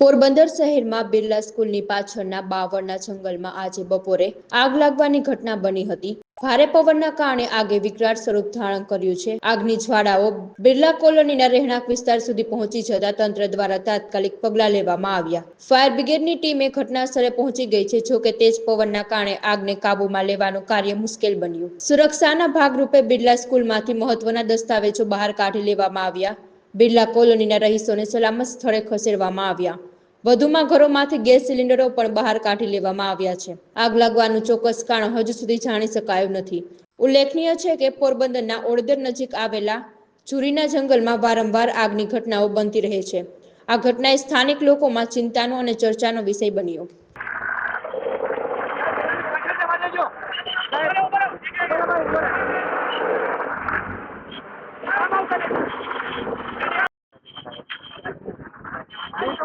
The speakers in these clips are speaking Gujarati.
પોરબંદર શહેરમાં બિરલા સ્કૂલની પાછળના બાવળના જંગલમાં આજે બપોરે આગ લાગવાની ઘટના બની હતી. ભારે પવનના કારણે આગે વિકરાળ સ્વરૂપ ધારણ કર્યું છે. આગની જ્વાળાઓ બિરલા કોલોનીના રહેણાંક વિસ્તાર સુધી પહોંચી જતા તંત્ર દ્વારા તાત્કાલિક પગલાં લેવામાં આવ્યા. ફાયર બ્રિગેડની ટીમે ઘટના સ્થળે પહોંચી ગઈ છે જોકે તેજ પવનના કારણે આગને કાબૂમાં લેવાનું કાર્ય મુશ્કેલ બન્યું. સુરક્ષાના ભાગરૂપે બિરલા સ્કૂલમાંથી મહત્વના દસ્તાવેજો બહાર કાઢી લેવામાં આવ્યા. બિરલા કોલોનીના રહીશોને સલામત સ્થળે ખસેડવામાં આવ્યા. વધુમાં ઘરોમાંથી ગેસ સિલિન્ડરો પણ બહાર કાઢી લેવામાં આવ્યા છે. આગ લાગવાનું ચોક્કસ કારણ હજુ સુધી જાણી શકાયું નથી. ઉલ્લેખનીય છે કે પોરબંદરના ઓળદર નજીક આવેલા ચુરીના જંગલમાં વારંવાર આગની ઘટનાઓ બનતી રહે છે. આ ઘટનાએ સ્થાનિક લોકોમાં ચિંતાનો અને ચર્ચાનો વિષય બન્યો લાગી જાય તો થઈ જાય તો ઓલું થઈ જાય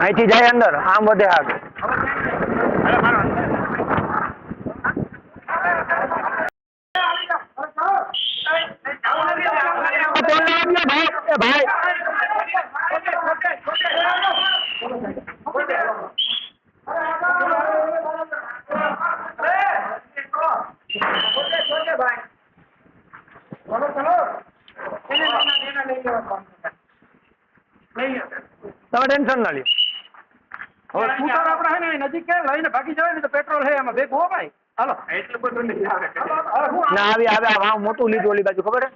અહીંથી જાય અંદર આમ વધે આગળ તમે ટેન્શન ના લ્યો. હવે સ્કૂટર આપણે હે ને નજીક કે લઈને ભાગી જવાય ને તો પેટ્રોલ હે એમાં ભેગું હો ભાઈ. હાલો. એટલું બધું નહીં આવે ના આવી આવે આ મોટું લીધું ઓલી બાજુ ખબર હે?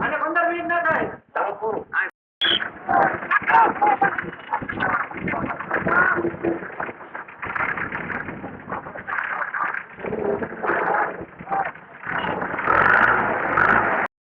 આને પંદર મિનિટ ના થાય. પૂરું